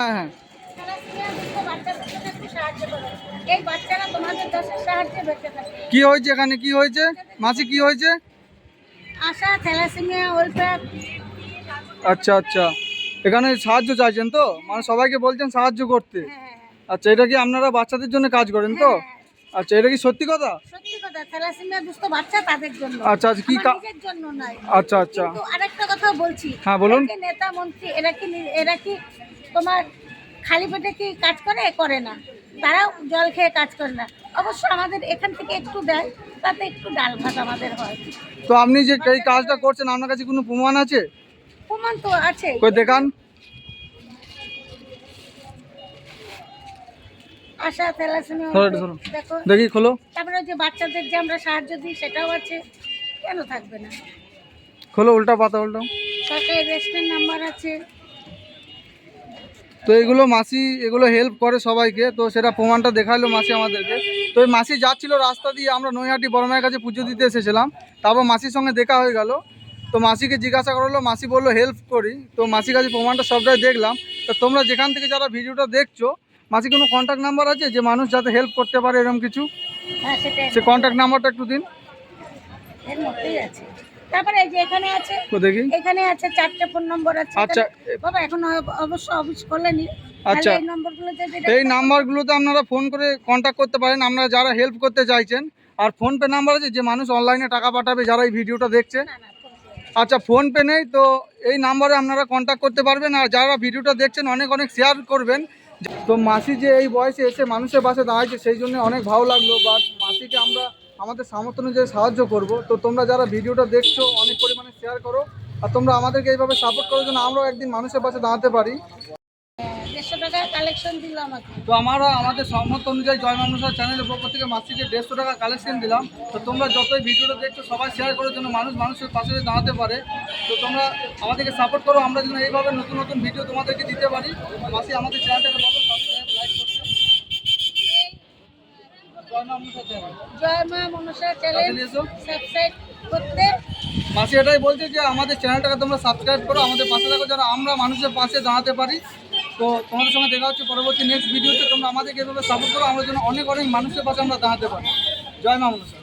হ্যাঁ হ্যাঁ। কি হয়েছে এখানে? কি হয়েছে? মাসি কি হয়েছে? আশা থ্যালাসেমিয়া ওয়েলফেয়ার আচ্ছা আচ্ছা। এখানে সাহায্য চাইছেন তো? মানে সবাইকে বলছেন সাহায্য করতে। হ্যাঁ হ্যাঁ আচ্ছা এটা কি আপনারা বাচ্চাদের জন্য কাজ করেন তো? আচ্ছা এটা কি সত্যি কথা? সত্যি কথা থ্যালাসেমিয়া দুস্থ বাচ্চা তাদের জন্য। আচ্ছা আচ্ছা কি আমার জন্য নয়। আচ্ছা আচ্ছা। আরেকটা কথা বলছি হ্যাঁ, বলুন। নেতা মন্ত্রী এরা কি এরা কি তোমার খালি পেটে কি কাজ করে? করে না। তারাও জল খেয়ে কাজ করে না। অবশ্য আমাদের এখান থেকে একটু দেয় তাতে একটু ডাল ভাত আমাদের হয়। তো আপনি যে এই কাজটা করছেন আপনার কাছে কোনো প্রমাণ আছে? প্রমাণ তো আছে। কই দেখান। আশা থ্যালাসেমিয়া দেখো। দেখি খোলো। তারপরে ওই যে বাচ্চাদের যে আমরা সাহায্য দিই সেটাও আছে। কেন থাকবে না? খোলো উল্টা পাতা উল্টা। সরকারি রেস্টের নাম্বার আছে। তো এগুলো মাসি এগুলো হেল্প করে সবাইকে। তো সেটা প্রমাণটা দেখাল মাসি আমাদেরকে। তো মাসি যাচ্ছিল রাস্তা দিয়ে আমরা নৈহাটি বড় মায়ের কাছে পুজো দিতে এসেছিলাম। তারপর মাসির সঙ্গে দেখা হয়ে গেল। তো মাসিকে জিজ্ঞাসা করল মাসি বলল হেল্প করি। তো মাসির কাছে প্রমাণটা সবটাই দেখলাম। তো তোমরা যেখান থেকে যারা ভিডিওটা দেখছ মাসি কোনো কন্ট্যাক্ট নাম্বার আছে? যে মানুষ যাতে হেল্প করতে পারে এরকম কিছু? হ্যাঁ সে কন্ট্যাক্ট নাম্বারটা একটু দিন। তারপরে এই যে এখানে আছে দেখি এখানে আছে চারটে ফোন নম্বর আছে। আচ্ছা, বাবা এখন অবশ্য অফিস করলেনি আচ্ছা। এই নম্বরগুলোতে আপনারা ফোন করে কন্ট্যাক্ট করতে পারেন। আপনারা যারা হেল্প করতে চাইছেন আর ফোনপে নাম্বার আছে যে মানুষ অনলাইনে টাকা পাঠাবে যারা এই ভিডিওটা দেখছে। আচ্ছা ফোনপে নেই তো এই নাম্বারে আপনারা কন্ট্যাক্ট করতে পারবেন। আর যারা ভিডিওটা দেখছেন অনেক অনেক শেয়ার করবেন। তো মাসি যে এই বয়সে এসে মানুষের পাশে দাঁড়াচ্ছে সেই জন্য অনেক ভালো লাগল। বাট মাসিকে আমরা আমাদের সামর্থ্য অনুযায়ী সাহায্য করব। তো তোমরা যারা ভিডিওটা দেখছ অনেক পরিমাণে শেয়ার করো। আর তোমরা আমাদেরকে এইভাবে সাপোর্ট করার জন্য আমরাও একদিন মানুষের পাশে দাঁড়াতে পারি। টাকা কালেকশন দিল তো আমরা আমাদের সামর্থ্য অনুযায়ী জয় মানুষের চ্যানেলের পক্ষ থেকে মাসিকে দেড়শো টাকা কালেকশন দিলাম। তো তোমরা যতই ভিডিওটা দেখছ সবাই শেয়ার করার জন্য মানুষ মানুষের পাশে দাঁড়াতে পারে। তো তোমরা আমাদেরকে সাপোর্ট করো আমরা যেন এইভাবে নতুন নতুন ভিডিও তোমাদেরকে দিতে পারি। মাসি আমাদের চ্যানেলটাকে বলো সাবস্ক্রাইব লাইক করতে জয় মা মনসা চ্যানেল। সাবস্ক্রাইব করতে। মাসি এটাই বলছে যে আমাদের চ্যানেলটাকে তোমরা সাবস্ক্রাইব করো আমাদের পাশে থাকো যেন আমরা মানুষের পাশে দাঁড়াতে পারি। তো তোমাদের সঙ্গে দেখা হচ্ছে পরবর্তী নেক্সট ভিডিওতে তোমরা আমাদেরকে এভাবে সাপোর্ট করো আমাদের জন্য অনেক অনেক মানুষের পাশে আমরা দাঁড়াতে পারি। জয় মা মনসা।